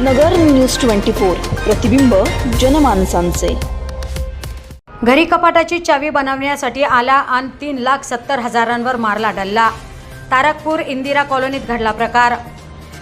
नगर news twenty four प्रतिबिंब जनमानसांचे. घरी कपाटाची चावी बनवण्यासाठी आला आणि तीन लाख सत्तर हजारांवर मारला डल्ला. तारकपूर इंदिरा कॉलनीत घडला प्रकार.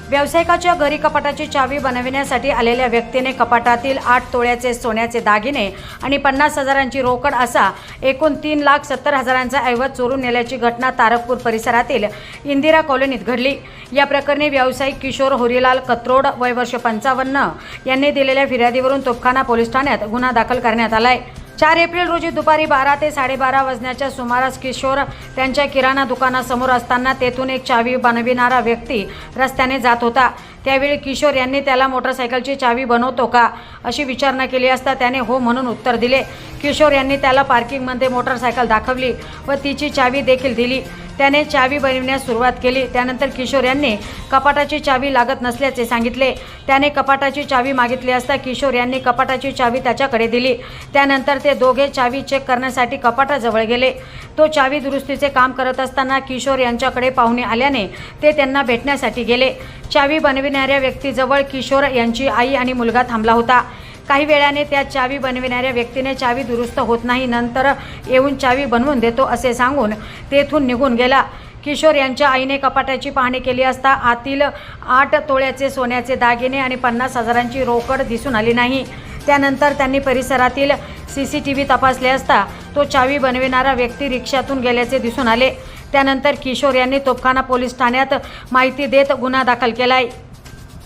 व्यावसायिकाच्या घरी कपाटाची चावी बनविण्यासाठी आलेल्या व्यक्तीने कपाटातील आठ तोळ्याचे सोन्याचे दागिने आणि पन्नास हजारांची रोकड असा एकूण तीन लाख सत्तर हजारांचा ऐवज चोरून नेल्याची घटना तारकपूर परिसरातील इंदिरा कॉलनीत घडली. या प्रकरणी व्यावसायिक किशोर होरीलाल कत्रोड वय वर्ष पंचावन्न यांनी दिलेल्या फिर्यादीवरून तोपखाना पोलीस ठाण्यात गुन्हा दाखल करण्यात आलाय. चार एप्रिल रोजी दुपारी बारा ते साडेबारा वाजण्याच्या सुमारास किशोर त्यांच्या किराणा दुकानासमोर असताना तेथून एक चावी बनविणारा व्यक्ती रस्त्याने जात होता. त्यावेळी किशोर यांनी त्याला मोटरसायकलची चावी बनवतो का अशी विचारणा केली असता त्याने हो म्हणून उत्तर दिले. किशोर यांनी त्याला पार्किंगमध्ये मोटरसायकल दाखवली व तिची चावी देखील दिली. त्याने चावी बनविण्यास सुरुवात केली. त्यानंतर किशोर यांनी कपाटाची चावी लागत नसल्याचे सांगितले. त्याने कपाटाची चावी मागितली असता किशोर यांनी कपाटाची चावी त्याच्याकडे दिली. त्यानंतर ते दोघे चावी चेक करण्यासाठी कपाटाजवळ गेले. तो चावी दुरुस्तीचे काम करत असताना किशोर यांच्याकडे पाहुणे आल्याने ते त्यांना भेटण्यासाठी गेले. चावी बनविणाऱ्या व्यक्तीजवळ किशोर यांची आई आणि मुलगा थांबला होता. काही वेळाने त्या चावी बनविणाऱ्या व्यक्तीने चावी दुरुस्त होत नाही नंतर येऊन चावी बनवून देतो असे सांगून तेथून निघून गेला. किशोर यांच्या आईने कपाटाची पाहणी केली असता आतील आठ तोळ्याचे सोन्याचे दागिने आणि पन्नास हजारांची रोकड दिसून आली नाही. त्यानंतर त्यांनी परिसरातील सी सी टी व्ही तपासले असता तो चावी बनविणारा व्यक्ती रिक्षातून गेल्याचे दिसून आले. त्यानंतर किशोर यांनी तोपखाना पोलीस ठाण्यात माहिती देत गुन्हा दाखल केला आहे